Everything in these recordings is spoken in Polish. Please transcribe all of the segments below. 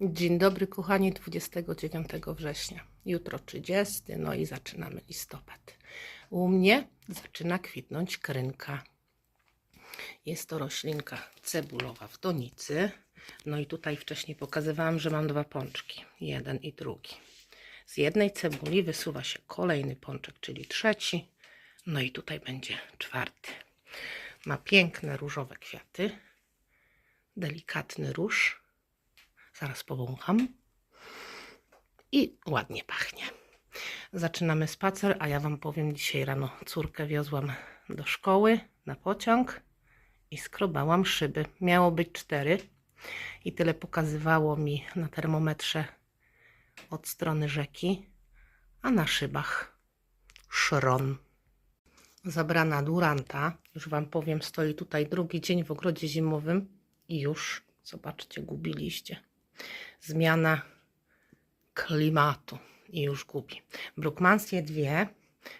Dzień dobry kochani, 29 września. Jutro 30, no i zaczynamy listopad. U mnie zaczyna kwitnąć krynka. Jest to roślinka cebulowa w donicy. No i tutaj wcześniej pokazywałam, że mam dwa pączki, jeden i drugi. Z jednej cebuli wysuwa się kolejny pączek, czyli trzeci. No i tutaj będzie czwarty. Ma piękne różowe kwiaty, delikatny róż. Zaraz powącham. I ładnie pachnie. Zaczynamy spacer, a ja Wam powiem, dzisiaj rano córkę wiozłam do szkoły na pociąg i skrobałam szyby. Miało być cztery i tyle pokazywało mi na termometrze od strony rzeki, a na szybach szron. Zabrana Duranta, już Wam powiem, stoi tutaj drugi dzień w ogrodzie zimowym i już, zobaczcie, gubiliście. Zmiana klimatu i już gubi. Brukmansje dwie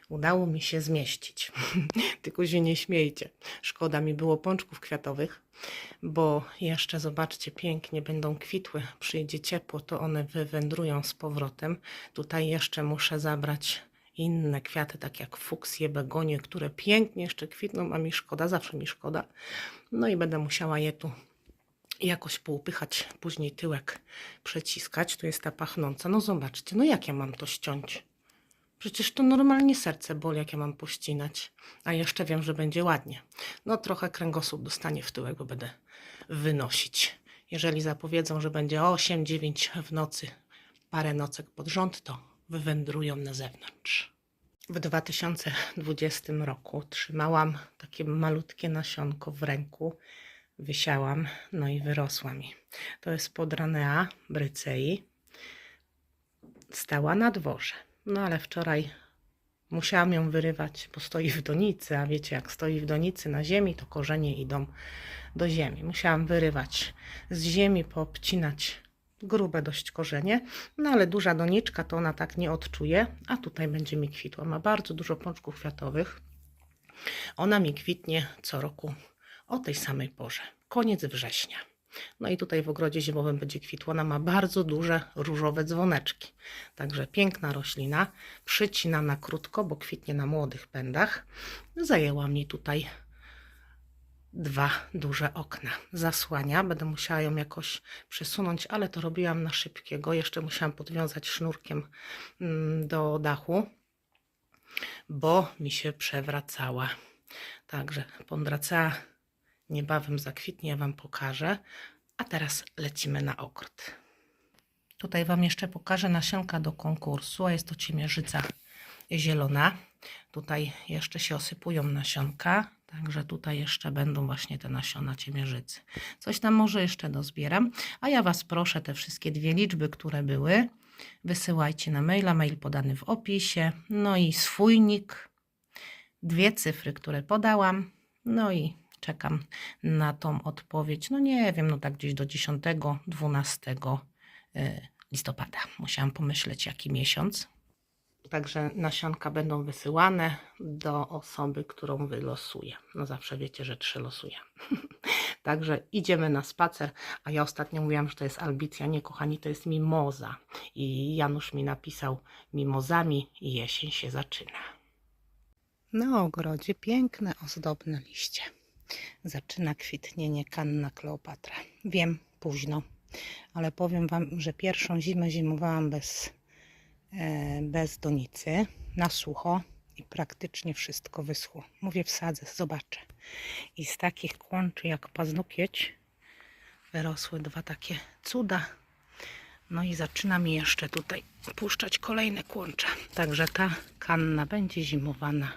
udało mi się zmieścić. Tylko się nie śmiejcie. Szkoda mi było pączków kwiatowych, bo jeszcze zobaczcie, pięknie będą kwitły. Przyjdzie ciepło, to one wywędrują z powrotem. Tutaj jeszcze muszę zabrać inne kwiaty, tak jak fuksje, begonie, które pięknie jeszcze kwitną, a mi szkoda, zawsze mi szkoda. No i będę musiała je tu jakoś poupychać, później tyłek przeciskać. Tu jest ta pachnąca. No zobaczcie, no jak ja mam to ściąć? Przecież to normalnie serce boli, jak ja mam pościnać. A jeszcze wiem, że będzie ładnie. No trochę kręgosłup dostanie w tyłek, bo będę wynosić. Jeżeli zapowiedzą, że będzie 8-9 w nocy, parę nocek pod rząd, to wywędrują na zewnątrz. W 2020 roku trzymałam takie malutkie nasionko w ręku wysiałam, no i wyrosła mi. To jest podranea brycei. Stała na dworze. No ale wczoraj musiałam ją wyrywać, bo stoi w donicy, a wiecie, jak stoi w donicy na ziemi, to korzenie idą do ziemi. Musiałam wyrywać z ziemi, poobcinać grube dość korzenie, no ale duża doniczka to ona tak nie odczuje, a tutaj będzie mi kwitła. Ma bardzo dużo pączków kwiatowych. Ona mi kwitnie co roku o tej samej porze, koniec września. No i tutaj w ogrodzie zimowym będzie kwitła. Ona ma bardzo duże różowe dzwoneczki. Także piękna roślina, przycinana krótko, bo kwitnie na młodych pędach. Zajęła mi tutaj dwa duże okna. Zasłania, będę musiała ją jakoś przesunąć, ale to robiłam na szybkiego. Jeszcze musiałam podwiązać sznurkiem mm, do dachu, bo mi się przewracała. Także pondracea niebawem zakwitnie, ja Wam pokażę. A teraz lecimy na ogród. Tutaj Wam jeszcze pokażę nasionka do konkursu, a jest to ciemierzyca zielona. Tutaj jeszcze się osypują nasionka, także tutaj jeszcze będą właśnie te nasiona ciemierzycy. Coś tam może jeszcze dozbieram, a ja Was proszę te wszystkie dwie liczby, które były, wysyłajcie na maila, mail podany w opisie, no i swój nick, dwie cyfry, które podałam, no i czekam na tą odpowiedź. No nie wiem, no tak gdzieś do 10-12 y, listopada. Musiałam pomyśleć, jaki miesiąc. Także nasionka będą wysyłane do osoby, którą wylosuję. No zawsze wiecie, że trzy losuję. Także idziemy na spacer, a ja ostatnio mówiłam, że to jest albicja. Nie, kochani, to jest mimoza. I Janusz mi napisał mimozami jesień się zaczyna. Na ogrodzie piękne, ozdobne liście zaczyna kwitnienie kanna Kleopatra. Wiem, późno, ale powiem Wam, że pierwszą zimę zimowałam bez, e, bez donicy, na sucho i praktycznie wszystko wyschło. Mówię, wsadzę, zobaczę. I z takich kłączy jak paznokieć wyrosły dwa takie cuda. No i zaczyna mi jeszcze tutaj puszczać kolejne kłącze. Także ta kanna będzie zimowana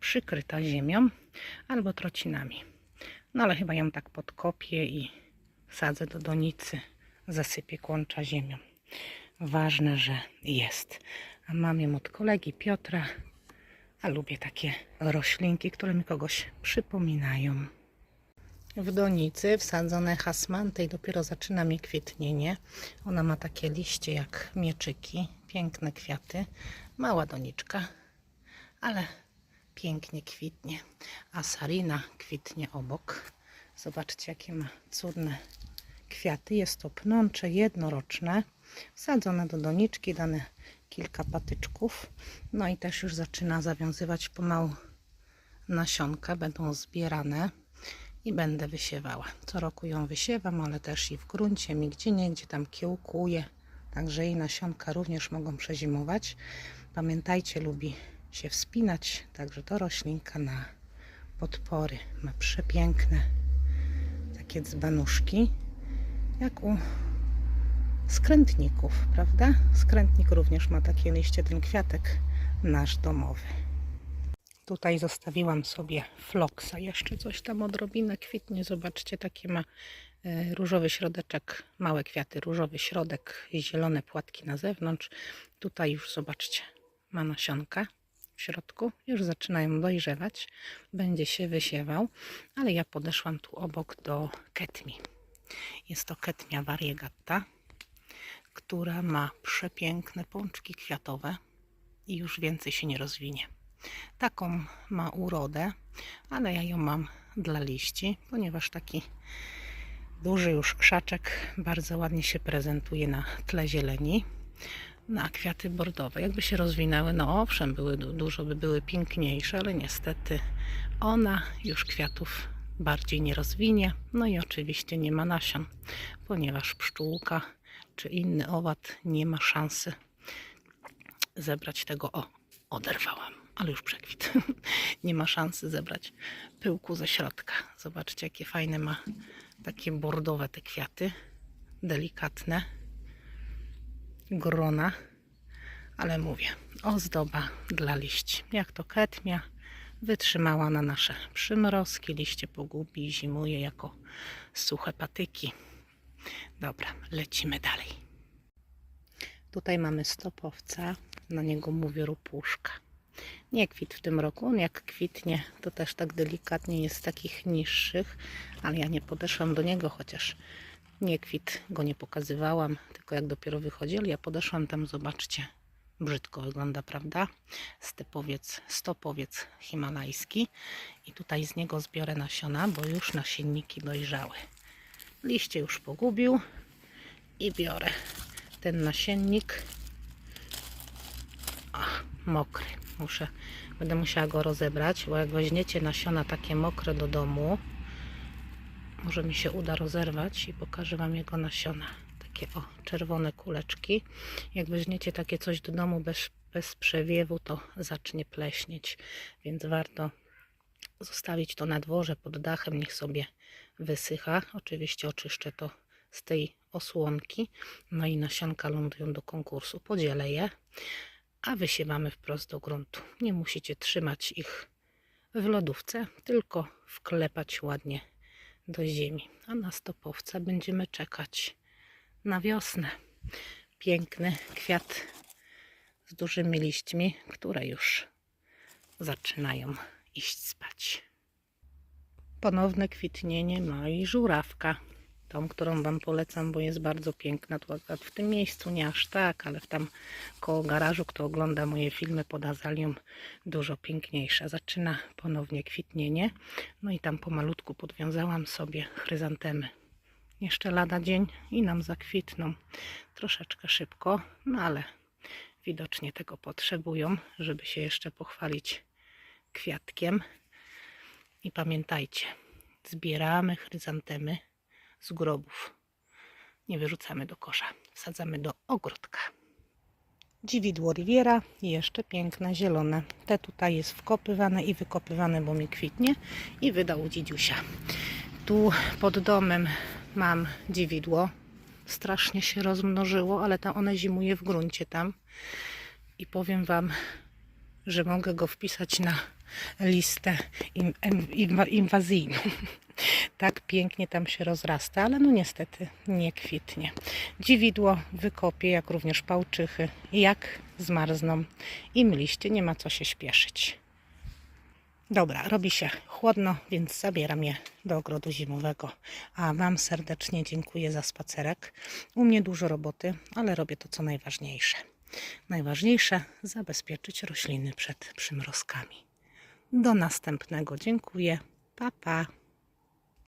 przykryta ziemią albo trocinami. No ale chyba ją tak podkopię i wsadzę do donicy, zasypię kłącza ziemią. Ważne, że jest. A mam ją od kolegi Piotra, a lubię takie roślinki, które mi kogoś przypominają. W donicy wsadzone hasmanty i dopiero zaczyna mi kwietnienie. Ona ma takie liście jak mieczyki, piękne kwiaty, mała doniczka, ale pięknie kwitnie, a sarina kwitnie obok. Zobaczcie, jakie ma cudne kwiaty. Jest to pnącze jednoroczne, wsadzone do doniczki, dane kilka patyczków. No i też już zaczyna zawiązywać pomału nasionka. Będą zbierane i będę wysiewała. Co roku ją wysiewam, ale też i w gruncie, mi gdzie nie, gdzie tam kiełkuje. Także jej nasionka również mogą przezimować. Pamiętajcie, lubi się wspinać, także to roślinka na podpory. Ma przepiękne takie dzbanuszki, jak u skrętników, prawda? Skrętnik również ma takie liście, ten kwiatek nasz domowy. Tutaj zostawiłam sobie floksa, jeszcze coś tam odrobinę kwitnie, zobaczcie, takie ma e, różowy środeczek, małe kwiaty, różowy środek, zielone płatki na zewnątrz. Tutaj już zobaczcie, ma nasionka w środku, już zaczynają dojrzewać, będzie się wysiewał, ale ja podeszłam tu obok do ketmi. Jest to ketmia variegata, która ma przepiękne pączki kwiatowe i już więcej się nie rozwinie. Taką ma urodę, ale ja ją mam dla liści, ponieważ taki duży już krzaczek bardzo ładnie się prezentuje na tle zieleni. Na kwiaty bordowe. Jakby się rozwinęły, no owszem, były du- dużo by były piękniejsze, ale niestety ona już kwiatów bardziej nie rozwinie. No i oczywiście nie ma nasion, ponieważ pszczółka czy inny owad nie ma szansy zebrać tego. O, oderwałam, ale już przekwit. nie ma szansy zebrać pyłku ze środka. Zobaczcie, jakie fajne ma takie bordowe te kwiaty. Delikatne grona, ale mówię, ozdoba dla liści. Jak to ketmia wytrzymała na nasze przymrozki, liście pogubi zimuje jako suche patyki. Dobra, lecimy dalej. Tutaj mamy stopowca, na niego mówię rupuszka. Nie kwit w tym roku, on jak kwitnie, to też tak delikatnie jest z takich niższych, ale ja nie podeszłam do niego, chociaż nie kwit go nie pokazywałam, tylko jak dopiero wychodzi, ale ja podeszłam tam, zobaczcie, brzydko wygląda, prawda? Stepowiec, stopowiec himalajski i tutaj z niego zbiorę nasiona, bo już nasienniki dojrzały. Liście już pogubił i biorę ten nasiennik. Ach, mokry. Muszę, będę musiała go rozebrać, bo jak weźmiecie nasiona takie mokre do domu, może mi się uda rozerwać i pokażę Wam jego nasiona. Takie o, czerwone kuleczki. Jak weźmiecie takie coś do domu bez, bez przewiewu, to zacznie pleśnieć, więc warto zostawić to na dworze pod dachem, niech sobie wysycha. Oczywiście oczyszczę to z tej osłonki. No i nasionka lądują do konkursu. Podzielę je, a wysiewamy wprost do gruntu. Nie musicie trzymać ich w lodówce, tylko wklepać ładnie do ziemi. A na stopowca będziemy czekać na wiosnę. Piękny kwiat z dużymi liśćmi, które już zaczynają iść spać. Ponowne kwitnienie ma i żurawka. Tą, którą Wam polecam, bo jest bardzo piękna. Tu akurat w tym miejscu nie aż tak, ale w tam koło garażu, kto ogląda moje filmy pod azalią, dużo piękniejsza. Zaczyna ponownie kwitnienie. No i tam pomalutku podwiązałam sobie chryzantemy. Jeszcze lada dzień i nam zakwitną. Troszeczkę szybko, no ale widocznie tego potrzebują, żeby się jeszcze pochwalić kwiatkiem. I pamiętajcie, zbieramy chryzantemy z grobów. Nie wyrzucamy do kosza, wsadzamy do ogródka. Dziwidło Riviera jeszcze piękne, zielone. Te tutaj jest wkopywane i wykopywane, bo mi kwitnie i wydał dzidziusia. Tu pod domem mam dziwidło. Strasznie się rozmnożyło, ale tam one zimuje w gruncie tam. I powiem Wam, że mogę go wpisać na listę inwazyjną. Tak pięknie tam się rozrasta, ale no niestety nie kwitnie. Dziwidło wykopię, jak również pałczychy, jak zmarzną im liście, nie ma co się śpieszyć. Dobra, robi się chłodno, więc zabieram je do ogrodu zimowego. A Wam serdecznie dziękuję za spacerek. U mnie dużo roboty, ale robię to co najważniejsze. Najważniejsze zabezpieczyć rośliny przed przymrozkami. Do następnego. Dziękuję. Pa, pa.